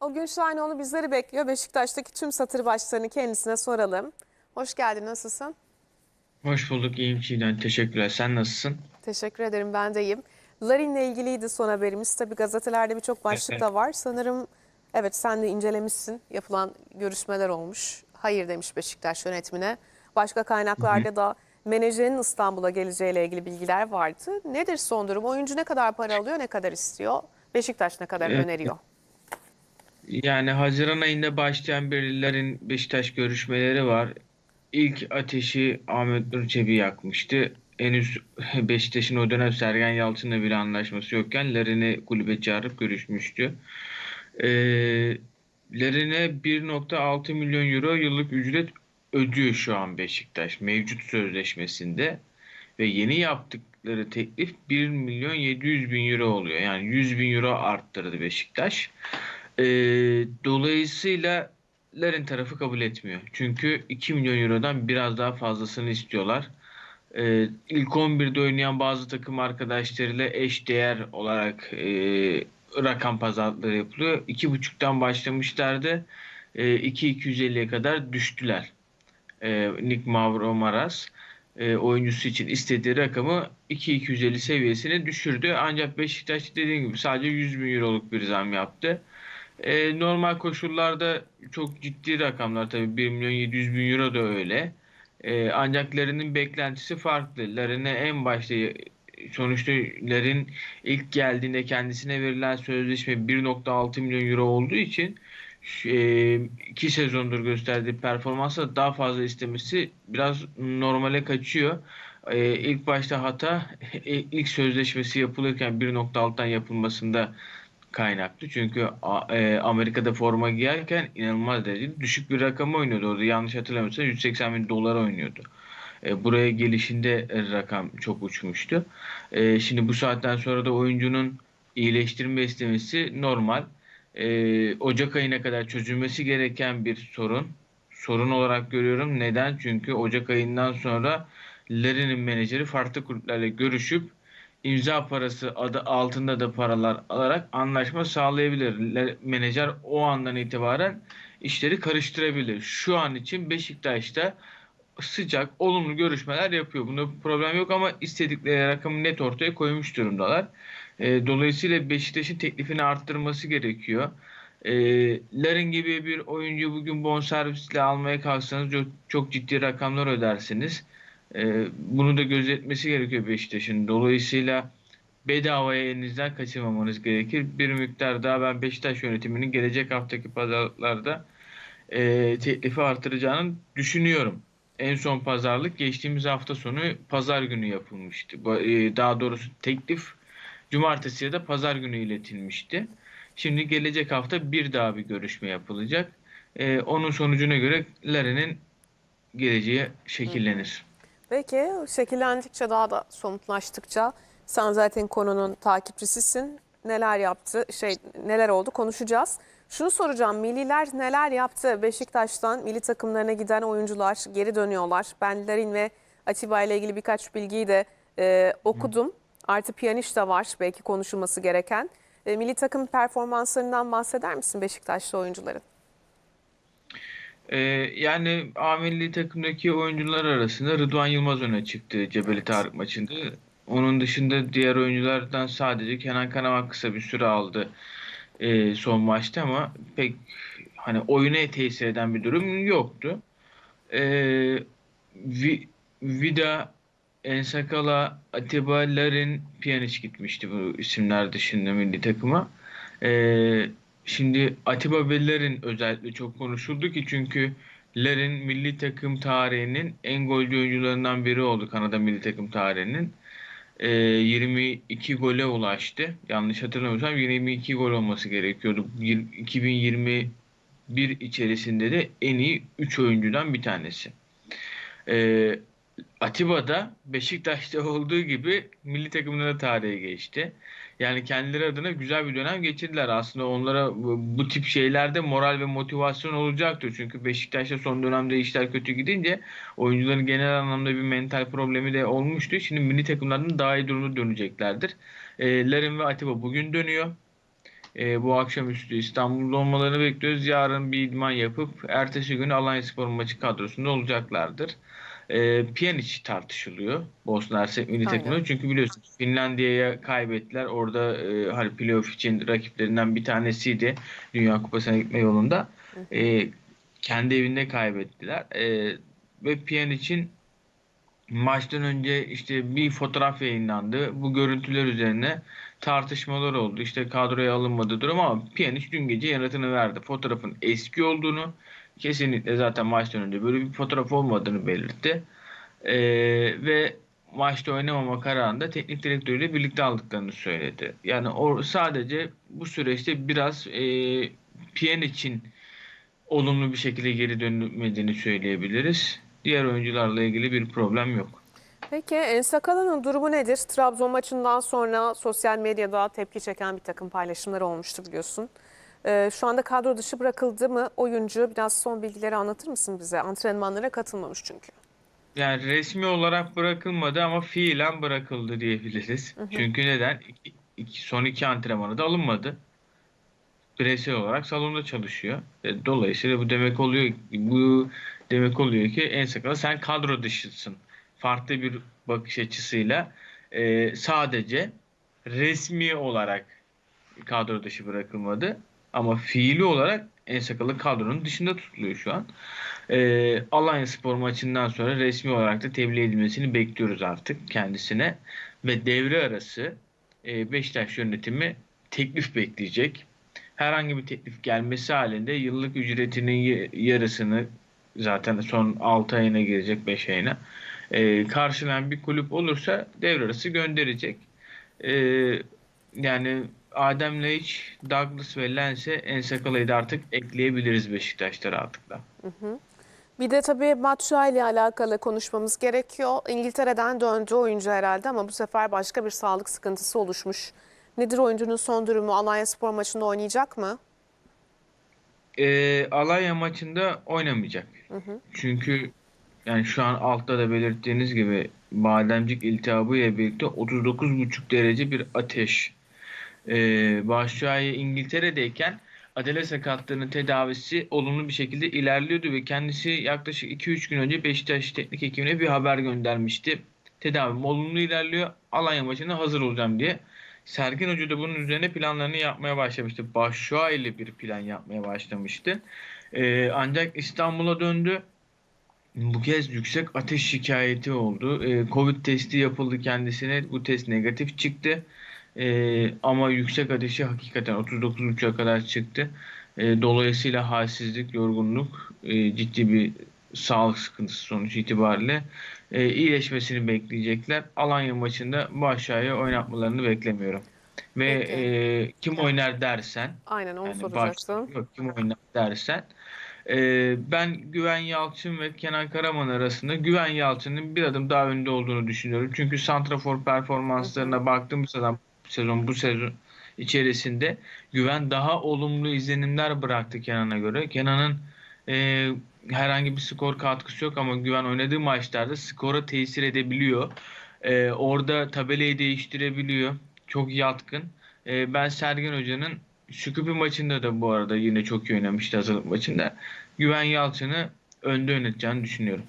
O gün Şahinoğlu bizleri bekliyor. Beşiktaş'taki tüm satır başlarını kendisine soralım. Hoş geldin, nasılsın? Hoş bulduk, iyiyim Çiğdem. Teşekkürler. Sen nasılsın? Teşekkür ederim, ben de iyiyim. Larin'le ilgiliydi son haberimiz. Tabii gazetelerde birçok başlık da var. Sanırım evet sen de incelemişsin. Yapılan görüşmeler olmuş. Hayır demiş Beşiktaş yönetimine. Başka kaynaklarda da menajerin İstanbul'a geleceğiyle ilgili bilgiler vardı. Nedir son durum? Oyuncu ne kadar para alıyor, ne kadar istiyor? Beşiktaş ne kadar Evet. öneriyor? Yani Haziran ayında başlayan birilerin Beşiktaş görüşmeleri var. İlk ateşi Ahmet Nur Çebi yakmıştı. Henüz Beşiktaş'ın o dönem Sergen Yalçın'la bir anlaşması yokken Larin'i kulübe çağırıp görüşmüştü. Ee, Larin'e 1.6 milyon euro yıllık ücret ödüyor şu an Beşiktaş mevcut sözleşmesinde ve yeni yaptıkları teklif 1 milyon 700 bin euro oluyor. Yani 100 bin euro arttırdı Beşiktaş. Ee, dolayısıyla Larin tarafı kabul etmiyor. Çünkü 2 milyon eurodan biraz daha fazlasını istiyorlar. Ee, ilk 11'de oynayan bazı takım arkadaşlarıyla eş değer olarak e, rakam pazarlıkları yapılıyor. 2.5'tan başlamışlardı. E, 2.250'ye kadar düştüler. E, Nick Mavromaras e, oyuncusu için istediği rakamı 2.250 seviyesine düşürdü. Ancak Beşiktaş dediğim gibi sadece 100 bin euroluk bir zam yaptı. E, normal koşullarda çok ciddi rakamlar tabii 1 milyon 700 bin euro da öyle. E, ancak Larin'in beklentisi farklı. Larin'e en başta sonuçta Larin ilk geldiğinde kendisine verilen sözleşme 1.6 milyon euro olduğu için e, iki sezondur gösterdiği performansa daha fazla istemesi biraz normale kaçıyor. E, ilk başta hata e, ilk sözleşmesi yapılırken 1.6'dan yapılmasında kaynaklı. Çünkü e, Amerika'da forma giyerken inanılmaz derecede düşük bir rakam oynuyordu. Orada yanlış hatırlamıyorsam 180 bin dolar oynuyordu. E, buraya gelişinde rakam çok uçmuştu. E, şimdi bu saatten sonra da oyuncunun iyileştirme istemesi normal. Ocak ayına kadar çözülmesi gereken bir sorun. Sorun olarak görüyorum. Neden? Çünkü Ocak ayından sonra Larin'in menajeri farklı kulüplerle görüşüp imza parası adı altında da paralar alarak anlaşma sağlayabilir. Menajer o andan itibaren işleri karıştırabilir. Şu an için Beşiktaş'ta sıcak, olumlu görüşmeler yapıyor. Bunda problem yok ama istedikleri rakamı net ortaya koymuş durumdalar. E, dolayısıyla Beşiktaş'ın teklifini arttırması gerekiyor. E, Larin gibi bir oyuncu bugün bonservisle almaya kalksanız çok, çok ciddi rakamlar ödersiniz. E, bunu da gözetmesi gerekiyor Beşiktaş'ın. Dolayısıyla bedavaya elinizden kaçırmamanız gerekir. Bir miktar daha ben Beşiktaş yönetiminin gelecek haftaki pazarlarda e, teklifi artıracağını düşünüyorum. En son pazarlık geçtiğimiz hafta sonu pazar günü yapılmıştı. E, Daha doğrusu teklif cumartesi ya da pazar günü iletilmişti. Şimdi gelecek hafta bir daha bir görüşme yapılacak. E, onun sonucuna göre Larin'in geleceği şekillenir. Peki şekillendikçe daha da somutlaştıkça sen zaten konunun takipçisisin. Neler yaptı, şey neler oldu konuşacağız. Şunu soracağım, milliler neler yaptı? Beşiktaş'tan milli takımlarına giden oyuncular geri dönüyorlar. Ben Larin ve Atiba ile ilgili birkaç bilgiyi de e, okudum. Artı piyanist de var belki konuşulması gereken. E, milli takım performanslarından bahseder misin Beşiktaşlı oyuncuların? Ee, yani A milli takımdaki oyuncular arasında Rıdvan Yılmaz öne çıktı Cebeli Tarık maçında. Onun dışında diğer oyunculardan sadece Kenan Karaman kısa bir süre aldı e, son maçta ama pek hani oyuna tesir eden bir durum yoktu. Ee, Vi- Vida, Ensakala, Atiba, Larin, Pjanic gitmişti bu isimler dışında milli takıma. Ee, şimdi Atiba ve özellikle çok konuşuldu ki çünkü Larin milli takım tarihinin en golcü oyuncularından biri oldu Kanada milli takım tarihinin. Ee, 22 gole ulaştı. Yanlış hatırlamıyorsam 22 gol olması gerekiyordu. Yir- 2021 içerisinde de en iyi 3 oyuncudan bir tanesi. Ee, Atiba da Beşiktaş'ta olduğu gibi milli takımına da tarihe geçti. Yani kendileri adına güzel bir dönem geçirdiler. Aslında onlara bu, tip şeylerde moral ve motivasyon olacaktır. Çünkü Beşiktaş'ta son dönemde işler kötü gidince oyuncuların genel anlamda bir mental problemi de olmuştu. Şimdi milli takımlardan daha iyi durumda döneceklerdir. Ee, Larin ve Atiba bugün dönüyor. e, bu akşamüstü İstanbul'da olmalarını bekliyoruz. Yarın bir idman yapıp ertesi gün Alanyaspor maçı kadrosunda olacaklardır. E, Pjanic tartışılıyor Bosna Hersek milli takımında. Çünkü biliyorsunuz Finlandiya'ya kaybettiler. Orada e, hani playoff için rakiplerinden bir tanesiydi Dünya Kupası'na gitme yolunda. E, kendi evinde kaybettiler. E, ve Pjanic'in maçtan önce işte bir fotoğraf yayınlandı. Bu görüntüler üzerine tartışmalar oldu. İşte kadroya alınmadı durum ama Pjanic dün gece yanıtını verdi. Fotoğrafın eski olduğunu kesinlikle zaten maçtan önce böyle bir fotoğraf olmadığını belirtti. Ee, ve maçta oynamama kararını da teknik direktörüyle birlikte aldıklarını söyledi. Yani o sadece bu süreçte biraz e, Pjanic'in olumlu bir şekilde geri dönmediğini söyleyebiliriz. Diğer oyuncularla ilgili bir problem yok. Peki Ensakala'nın durumu nedir? Trabzon maçından sonra sosyal medyada tepki çeken bir takım paylaşımlar olmuştu biliyorsun. Ee, şu anda kadro dışı bırakıldı mı oyuncu? Biraz son bilgileri anlatır mısın bize? Antrenmanlara katılmamış çünkü. Yani resmi olarak bırakılmadı ama fiilen bırakıldı diyebiliriz. Çünkü neden? İki, iki- son iki antrenmanı da alınmadı. Bireysel olarak salonda çalışıyor. E, Dolayısıyla bu demek oluyor bu demek oluyor ki en sakala sen kadro dışısın. Farklı bir bakış açısıyla e, sadece resmi olarak kadro dışı bırakılmadı ama fiili olarak en sakalı kadronun dışında tutuluyor şu an. E, Alanya Spor maçından sonra resmi olarak da tebliğ edilmesini bekliyoruz artık kendisine. Ve devre arası e, Beşiktaş yönetimi teklif bekleyecek. Herhangi bir teklif gelmesi halinde yıllık ücretinin yarısını zaten son 6 ayına girecek 5 ayına e, karşılayan bir kulüp olursa devre arası gönderecek. E, yani Adem Laiç, Douglas ve Lens'e Ensakala'yı da artık ekleyebiliriz Beşiktaş'ta rahatlıkla. Bir de tabii Batshuayi ile alakalı konuşmamız gerekiyor. İngiltere'den döndü oyuncu herhalde ama bu sefer başka bir sağlık sıkıntısı oluşmuş. Nedir oyuncunun son durumu? Alanya Spor maçında oynayacak mı? E, Alanya maçında oynamayacak. Çünkü yani şu an altta da belirttiğiniz gibi bademcik iltihabı ile birlikte 39,5 derece bir ateş. Ee, Başşuayi İngiltere'deyken Adele sakatlığının tedavisi olumlu bir şekilde ilerliyordu ve kendisi yaklaşık 2-3 gün önce Beşiktaş teknik ekibine bir haber göndermişti. Tedavim olumlu ilerliyor. Alanya maçına hazır olacağım diye. Sergen Hoca da bunun üzerine planlarını yapmaya başlamıştı. Başşuayi ile bir plan yapmaya başlamıştı. Ee, ancak İstanbul'a döndü. Bu kez yüksek ateş şikayeti oldu. Ee, Covid testi yapıldı kendisine. Bu test negatif çıktı. Ee, ama yüksek ateşi hakikaten 39.5'a kadar çıktı. Ee, dolayısıyla halsizlik, yorgunluk, e, ciddi bir sağlık sıkıntısı sonuç itibariyle e, iyileşmesini bekleyecekler. Alanya maçında bu aşağıya oynatmalarını beklemiyorum. Ve Peki. e, kim oynar dersen Aynen onu yani soracaktım. yok, kim oynar dersen e, ben Güven Yalçın ve Kenan Karaman arasında Güven Yalçın'ın bir adım daha önde olduğunu düşünüyorum. Çünkü santrafor performanslarına baktığımız zaman sezon bu sezon içerisinde Güven daha olumlu izlenimler bıraktı Kenan'a göre. Kenan'ın e, herhangi bir skor katkısı yok ama Güven oynadığı maçlarda skora tesir edebiliyor. E, orada tabelayı değiştirebiliyor. Çok yatkın. E, ben Sergen Hoca'nın Şükrü maçında da bu arada yine çok iyi oynamıştı hazırlık maçında. Güven Yalçın'ı önde yöneteceğini düşünüyorum.